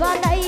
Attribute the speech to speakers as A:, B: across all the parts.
A: Qua thấy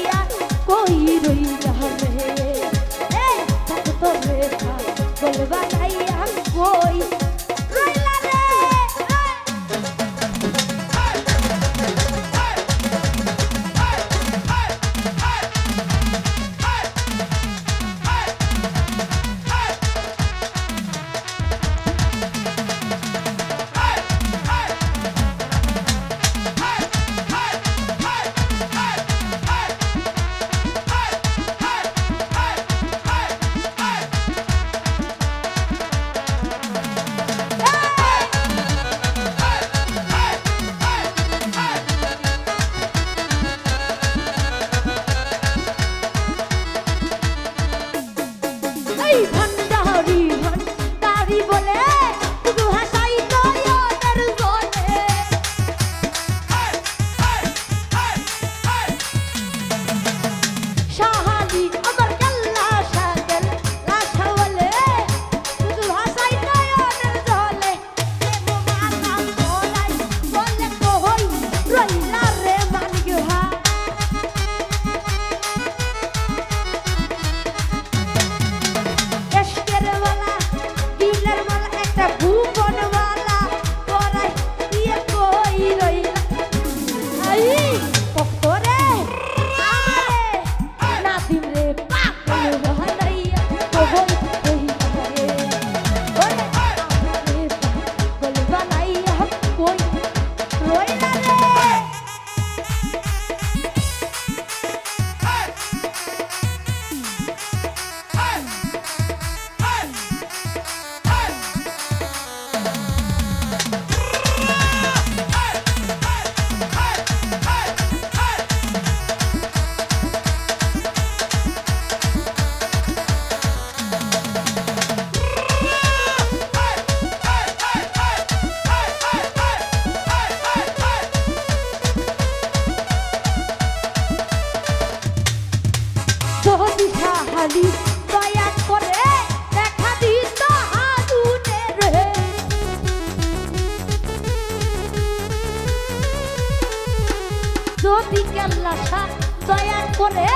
A: Lhasa দয়া করে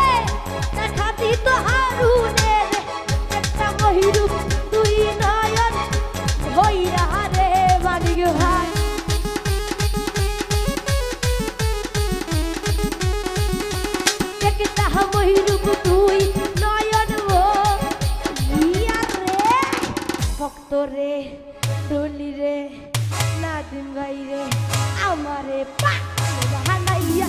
A: দেখা দিত হারুনের একটা মহিরূপ দুই নয়ন হইরা রে মানিক ভাই। একটা মহিরূপ দুই নয়ন রে। ভক্ত রে ডলি রে নাদিম ভাই রে, আমারে পা বাহানাইয়া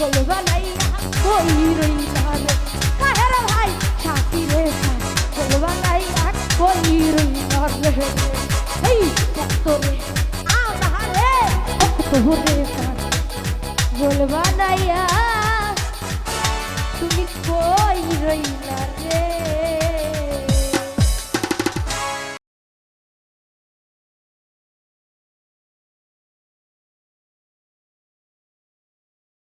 A: রে তোর বানাইয়া রে কই রইলা রে এই বাহাইয়া কই রইলা রে আরে বানাইয়া কই রইলা রে কাহের ভাই কল বানাইয়া রে এই আমারে ভক্তরে বল বানাইয়া তুমি কই রইলা রে